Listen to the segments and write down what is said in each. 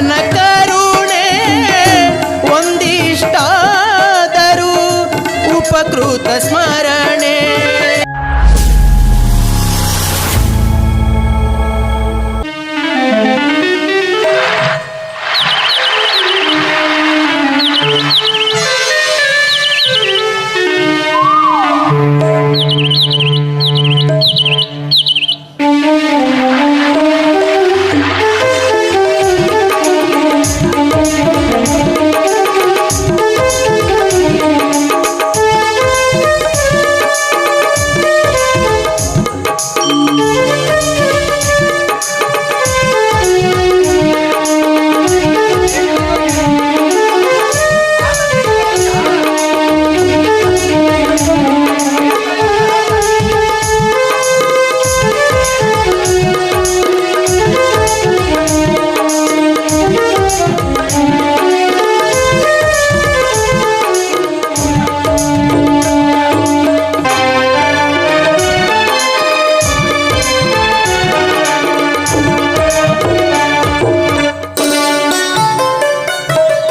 ಅವನ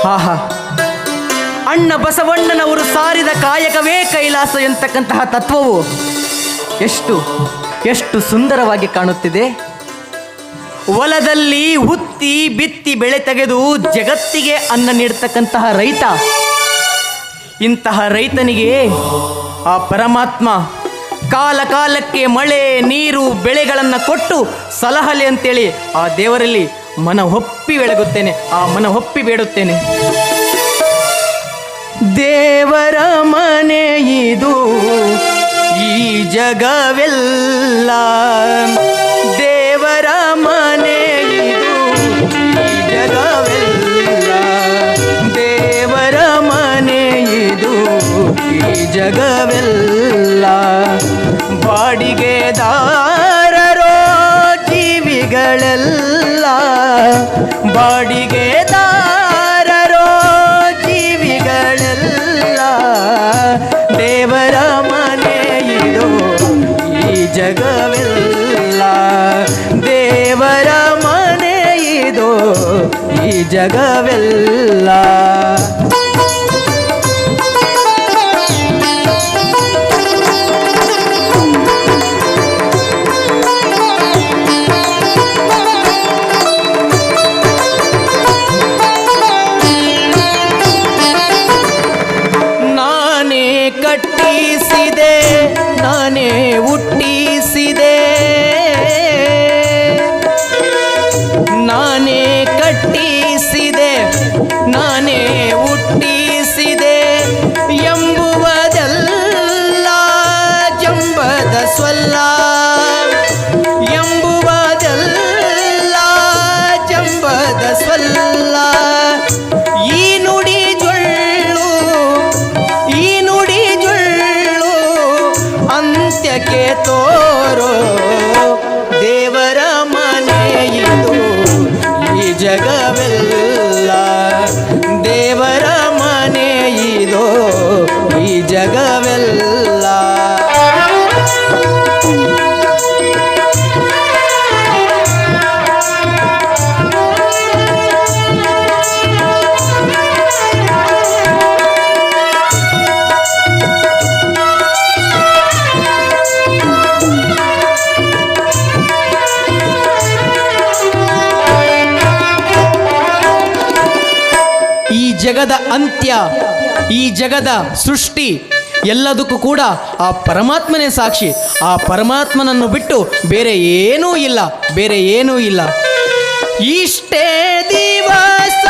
ಆಹಾ ಅಣ್ಣ ಬಸವಣ್ಣನವರು ಸಾರಿದ ಕಾಯಕವೇ ಕೈಲಾಸ ಎಂತಕ್ಕಂತಹ ತತ್ವವು ಎಷ್ಟು ಎಷ್ಟು ಸುಂದರವಾಗಿ ಕಾಣುತ್ತಿದೆ. ಹೊಲದಲ್ಲಿ ಹುತ್ತಿ ಬಿತ್ತಿ ಬೆಳೆ ತೆಗೆದು ಜಗತ್ತಿಗೆ ಅನ್ನ ನೀಡ್ತಕ್ಕಂತಹ ರೈತ. ಇಂತಹ ರೈತನಿಗೆ ಆ ಪರಮಾತ್ಮ ಕಾಲ ಕಾಲಕ್ಕೆ ಮಳೆ, ನೀರು, ಬೆಳೆಗಳನ್ನು ಕೊಟ್ಟು ಸಲಹಲೆ ಅಂತೇಳಿ ಆ ದೇವರಲ್ಲಿ ಮನ ಒಪ್ಪಿ ಬೆಳಗುತ್ತೇನೆ ಆ ಮನ ಒಪ್ಪಿ ಬೇಡುತ್ತೇನೆ. ದೇವರ ಮನೆ ಇದು ಈ ಜಗವೆಲ್ಲ. ಬಾಡಿಗೆದಾರರೋ ಜೀವಿಗಳೆಲ್ಲ ದೇವರ ಮನೆ ಇದು ಈ ಜಗವೆಲ್ಲ ದೇವರ ಮನೆ ಇದು ಈ ಜಗವೆಲ್ಲ ಈ ಜಗವೆಲ್ಲ ಈ ಜಗದ ಅಂತ್ಯ ಈ ಜಗದ ಸೃಷ್ಟಿ ಎಲ್ಲದಕ್ಕೂ ಕೂಡ ಆ ಪರಮಾತ್ಮನೇ ಸಾಕ್ಷಿ. ಆ ಪರಮಾತ್ಮನನ್ನು ಬಿಟ್ಟು ಬೇರೆ ಏನೂ ಇಲ್ಲ, ಬೇರೆ ಏನೂ ಇಲ್ಲ. ಇಷ್ಟೇ ದಿವಸ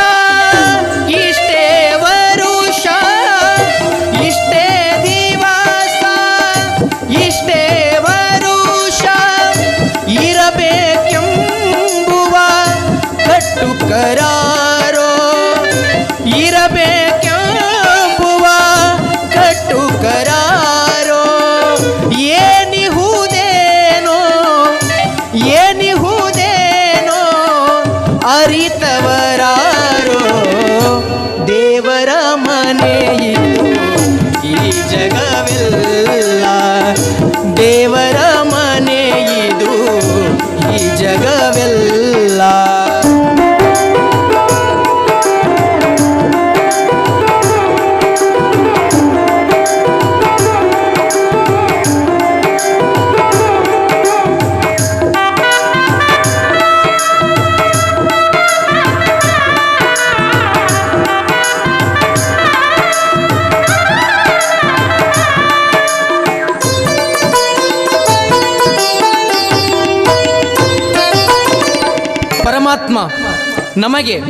ನಮಗೆ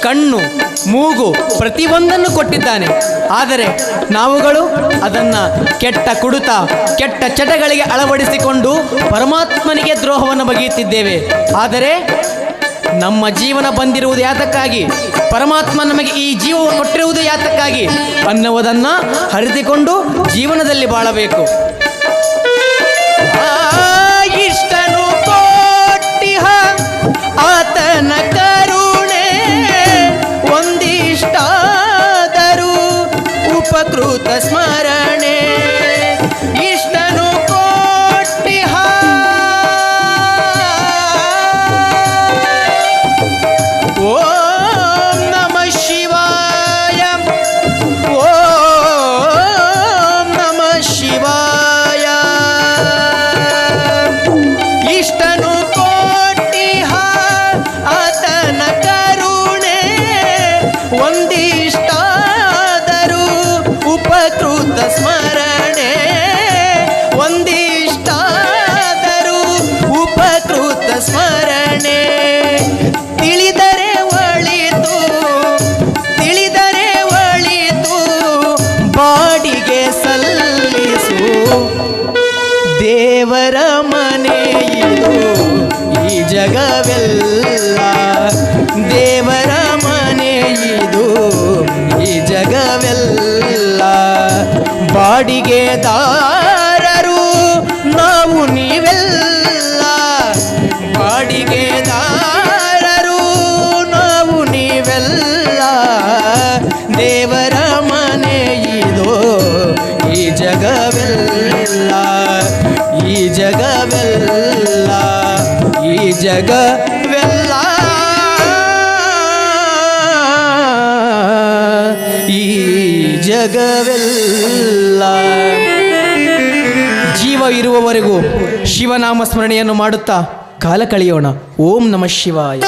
ಕಣ್ಣು, ಮೂಗು ಪ್ರತಿಯೊಂದನ್ನು ಕೊಟ್ಟಿದ್ದಾನೆ. ಆದರೆ ನಾವುಗಳು ಅದನ್ನು ಕೆಟ್ಟ ಕುಡುತ, ಕೆಟ್ಟ ಚಟಗಳಿಗೆ ಅಳವಡಿಸಿಕೊಂಡು ಪರಮಾತ್ಮನಿಗೆ ದ್ರೋಹವನ್ನು ಬಗೆಯುತ್ತಿದ್ದೇವೆ. ಆದರೆ ನಮ್ಮ ಜೀವನ ಬಂದಿರುವುದು ಯಾತಕ್ಕಾಗಿ? ಪರಮಾತ್ಮ ನಮಗೆ ಈ ಜೀವ ಕೊಟ್ಟಿರುವುದು ಯಾತಕ್ಕಾಗಿ? ಅನ್ನುವುದನ್ನು ಹರಿದುಕೊಂಡು ಜೀವನದಲ್ಲಿ ಬಾಳಬೇಕು. ಸ್ಮರಣೆ. ತಿಳಿದರೆ ಒಳಿತು ತಿಳಿದರೆ ಒಳಿತು, ಬಾಡಿಗೆ ಸಲ್ಲಿಸು. ದೇವರ ಇದು, ಈ ಜಗವೆಲ್ಲ. ದೇವರ ಇದು, ಈ ಜಗವೆಲ್ಲ. ಬಾಡಿಗೆದಾರರು ಜಗವೆಲ್ಲ, ಈ ಜಗವೆಲ್ಲ. ಈ ಜಗವೆಲ್ಲ. ಜೀವ ಇರುವವರೆಗೂ ಶಿವನಾಮ ಸ್ಮರಣೆಯನ್ನು ಮಾಡುತ್ತಾ ಕಾಲ ಕಳೆಯೋಣ. ಓಂ ನಮಃ ಶಿವಾಯ.